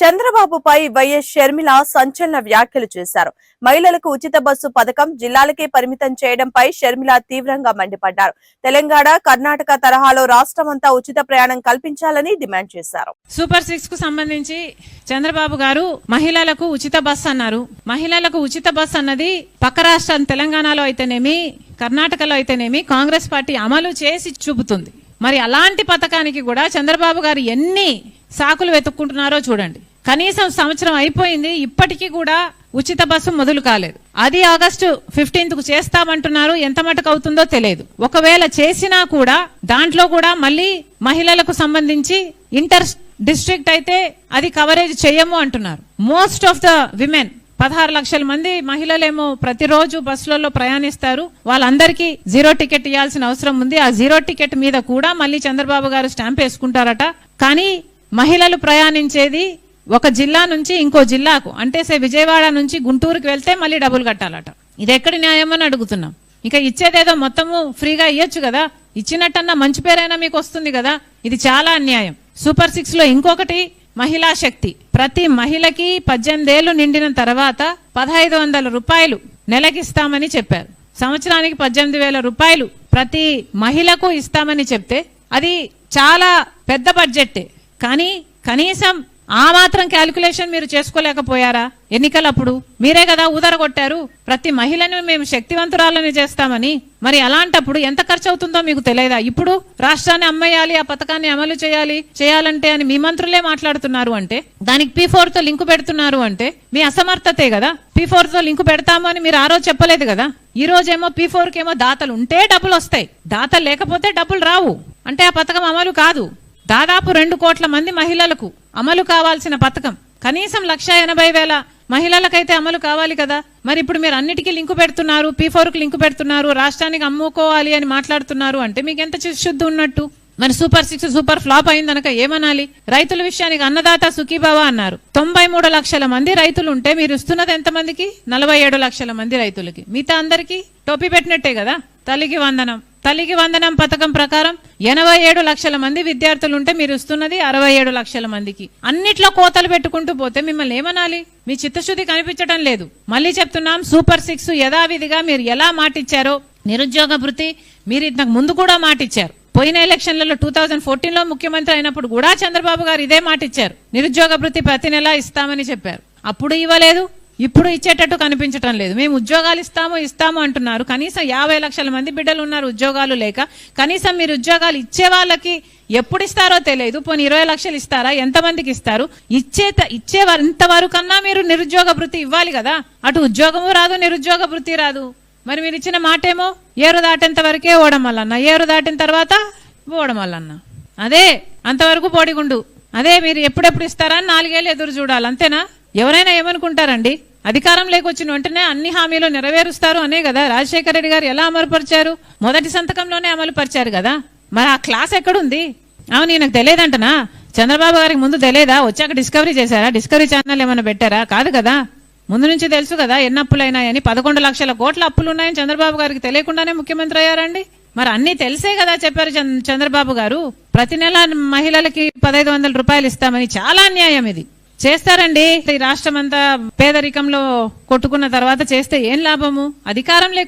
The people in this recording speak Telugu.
చంద్రబాబుపై వైఎస్ షర్మిల సంచలన వ్యాఖ్యలు చేశారు. మహిళలకు ఉచిత బస్సు పథకం జిల్లాలకే పరిమితం చేయడంపై షర్మిల తీవ్రంగా మండిపడ్డారు. తెలంగాణ కర్ణాటక తరహాలో రాష్ట్రమంతా ఉచిత ప్రయాణం కల్పించాలని డిమాండ్ చేశారు. సూపర్ సిక్స్కు సంబంధించి చంద్రబాబు గారు మహిళలకు ఉచిత బస్సు అన్నారు. మహిళలకు ఉచిత బస్సు అన్నది పక్క రాష్ట్రం తెలంగాణలో అయితేనేమి కర్ణాటకలో అయితేనేమి కాంగ్రెస్ పార్టీ అమలు చేసి చూపుతుంది. మరి అలాంటి పథకానికి కూడా చంద్రబాబు గారు ఎన్ని సాకులు వెతుక్కుంటున్నారో చూడండి. కనీసం సంవత్సరం అయిపోయింది ఇప్పటికీ కూడా ఉచిత బస్సు మొదలు కాలేదు. అది ఆగస్టు ఫిఫ్టీన్త్కు చేస్తామంటున్నారు ఎంత మటుకు అవుతుందో తెలియదు. ఒకవేళ చేసినా కూడా దాంట్లో కూడా మళ్ళీ మహిళలకు సంబంధించి ఇంటర్ డిస్ట్రిక్ట్ అయితే అది కవరేజ్ చేయము అంటున్నారు. మోస్ట్ ఆఫ్ ద విమెన్ పదహారు లక్షల మంది మహిళలేమో ప్రతిరోజు బస్సులలో ప్రయాణిస్తారు. వాళ్ళందరికీ జీరో టికెట్ ఇవ్వాల్సిన అవసరం ఉంది. ఆ జీరో టికెట్ మీద కూడా మళ్ళీ చంద్రబాబు గారు స్టాంప్ వేసుకుంటారట. కానీ మహిళలు ప్రయాణించేది ఒక జిల్లా నుంచి ఇంకో జిల్లాకు అంటే సే విజయవాడ నుంచి గుంటూరుకి వెళ్తే మళ్ళీ డబ్బులు కట్టాలట. ఇది ఎక్కడి న్యాయం అని అడుగుతున్నాం. ఇక ఇచ్చేదేదో మొత్తము ఫ్రీగా ఇవ్వచ్చు కదా? ఇచ్చినట్టన్నా మంచి పేరైనా మీకు వస్తుంది కదా? ఇది చాలా అన్యాయం. సూపర్ సిక్స్లో ఇంకొకటి మహిళా శక్తి. ప్రతి మహిళకి పద్దెనిమిదేళ్ళు నిండిన తర్వాత పదహైదు వందల రూపాయలు నెలకిస్తామని చెప్పారు. సంవత్సరానికి పద్దెనిమిది వేల రూపాయలు ప్రతి మహిళకు ఇస్తామని చెప్తే అది చాలా పెద్ద బడ్జెట్టే. కానీ కనీసం ఆ మాత్రం క్యాలిక్యులేషన్ మీరు చేసుకోలేకపోయారా? ఎన్నికలప్పుడు? మీరే కదా ఊదరగొట్టారు. ప్రతి మహిళను మేము శక్తివంతురాలని చేస్తామని. మరి అలాంటప్పుడు ఎంత ఖర్చు అవుతుందో మీకు తెలియదా? ఇప్పుడు రాష్ట్రాన్ని అమ్మేయాలి ఆ పథకాన్ని అమలు చేయాలి చేయాలంటే అని మీ మంత్రులే మాట్లాడుతున్నారు అంటే దానికి పీ ఫోర్తో లింకు పెడుతున్నారు అంటే మీ అసమర్థతే కదా? పీ ఫోర్తో లింకు పెడతాము అని మీరు ఆ రోజు చెప్పలేదు కదా? ఈ రోజేమో పీ ఫోర్ కేమో దాతలు ఉంటే డబ్బులు వస్తాయి దాతలు లేకపోతే డబ్బులు రావు. అంటే ఆ పథకం అమలు కాదు. దాదాపు రెండు కోట్ల మంది మహిళలకు అమలు కావాల్సిన పథకం. కనీసం లక్ష ఎనభై వేల మహిళలకైతే అమలు కావాలి కదా. మరి ఇప్పుడు మీరు అన్నిటికీ లింకు పెడుతున్నారు పీ ఫోర్ లింకు పెడుతున్నారు రాష్ట్రానికి అమ్ముకోవాలి అని మాట్లాడుతున్నారు అంటే మీకు ఎంత శుద్ధి ఉన్నట్టు? మరి సూపర్ సిక్స్ సూపర్ ఫ్లాప్ అయిందనక ఏమనాలి? రైతుల విషయానికి అన్నదాత సుఖీభావ అన్నారు. తొంభై మూడు లక్షల మంది రైతులు ఉంటే మీరు ఇస్తున్నది ఎంతమందికి? నలభై ఏడు లక్షల మంది రైతులకి. మిగతా అందరికి టోపీ పెట్టినట్టే కదా? తల్లికి వందనం. తల్లికి వందనం పథకం ప్రకారం ఎనభై ఏడు లక్షల మంది విద్యార్థులు ఉంటే మీరు ఇస్తున్నది అరవై ఏడు లక్షల మందికి. అన్నిట్లో కోతలు పెట్టుకుంటూ పోతే మిమ్మల్ని ఏమనాలి? మీ చిత్తశుద్ధి కనిపించడం లేదు. మళ్ళీ చెప్తున్నాం సూపర్ సిక్స్ యథావిధిగా మీరు ఎలా మాటిచ్చారో? నిరుద్యోగ భృతి మీరు ఇంతకు ముందు కూడా మాటిచ్చారు. పోయిన ఎలక్షన్లలో టూ థౌజండ్ ఫోర్టీన్లో ముఖ్యమంత్రి అయినప్పుడు కూడా చంద్రబాబు గారు ఇదే మాట ఇచ్చారు నిరుద్యోగ భృతి ప్రతి నెలా ఇస్తామని చెప్పారు. అప్పుడు ఇవ్వలేదు. ఇప్పుడు ఇచ్చేటట్టు కనిపించటం లేదు. మేము ఉద్యోగాలు ఇస్తాము ఇస్తాము అంటున్నారు. కనీసం యాభై లక్షల మంది బిడ్డలు ఉన్నారు ఉద్యోగాలు లేక. కనీసం మీరు ఉద్యోగాలు ఇచ్చే వాళ్ళకి ఎప్పుడు ఇస్తారో తెలియదు. పోనీ ఇరవై లక్షలు ఇస్తారా? ఎంతమందికి ఇస్తారు? ఇచ్చే ఇచ్చే ఇంతవరకన్నా మీరు నిరుద్యోగ వృత్తి ఇవ్వాలి కదా. అటు ఉద్యోగము రాదు నిరుద్యోగ వృత్తి రాదు. మరి మీరు ఇచ్చిన మాటేమో? ఏరు దాటేంత వరకే ఓడమల్లన్న ఏరు దాటిన తర్వాత ఓడమల్లన్న అదే అంతవరకు పోడిగుండు. అదే మీరు ఎప్పుడెప్పుడు ఇస్తారని నాలుగేళ్ళు ఎదురు చూడాలి. అంతేనా? ఎవరైనా ఏమనుకుంటారండి? అధికారం లేకొచ్చిన వెంటనే అన్ని హామీలు నెరవేరుస్తారు అనే కదా. రాజశేఖర రెడ్డి గారు ఎలా అమలుపరిచారు? మొదటి సంతకంలోనే అమలు పరిచారు కదా. మరి ఆ క్లాస్ ఎక్కడుంది? అవును నాకు తెలియదంటనా? చంద్రబాబు గారికి ముందు తెలియదా? వచ్చాక డిస్కవరీ చేశారా? డిస్కవరీ ఛానల్ ఏమైనా పెట్టారా? కాదు కదా. ముందు నుంచి తెలుసు కదా ఎన్ని అప్పులైనాయని. పదకొండు లక్షల కోట్ల అప్పులు ఉన్నాయని చంద్రబాబు గారికి తెలియకుండానే ముఖ్యమంత్రి అయ్యారండి. మరి అన్ని తెలిసే కదా చెప్పారు చంద్రబాబు గారు. ప్రతి నెల మహిళలకి పదహైదు వందల రూపాయలు ఇస్తామని చాలా అన్యాయం ఇది. చేస్తారండి. ఈ రాష్ట్రం అంతా పేదరికంలో కొట్టుకున్న తర్వాత చేస్తే ఏం లాభము? అధికారం లేకు